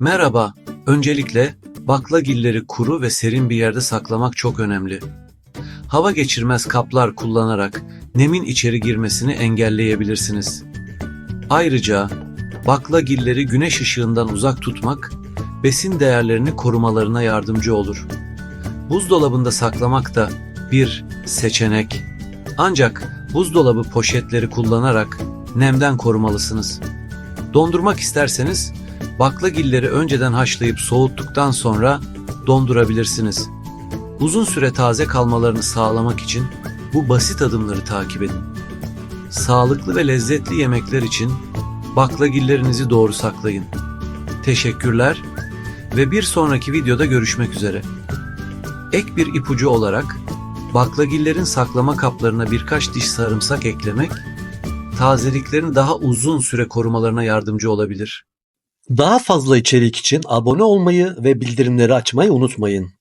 Merhaba. Öncelikle baklagilleri kuru ve serin bir yerde saklamak çok önemli. Hava geçirmez kaplar kullanarak nemin içeri girmesini engelleyebilirsiniz. Ayrıca baklagilleri güneş ışığından uzak tutmak besin değerlerini korumalarına yardımcı olur. Buzdolabında saklamak da bir seçenek. Ancak buzdolabı poşetleri kullanarak nemden korumalısınız. Dondurmak isterseniz baklagilleri önceden haşlayıp soğuttuktan sonra dondurabilirsiniz. Uzun süre taze kalmalarını sağlamak için bu basit adımları takip edin. Sağlıklı ve lezzetli yemekler için baklagillerinizi doğru saklayın. Teşekkürler ve bir sonraki videoda görüşmek üzere. Ek bir ipucu olarak baklagillerin saklama kaplarına birkaç diş sarımsak eklemek tazeliklerini daha uzun süre korumalarına yardımcı olabilir. Daha fazla içerik için abone olmayı ve bildirimleri açmayı unutmayın.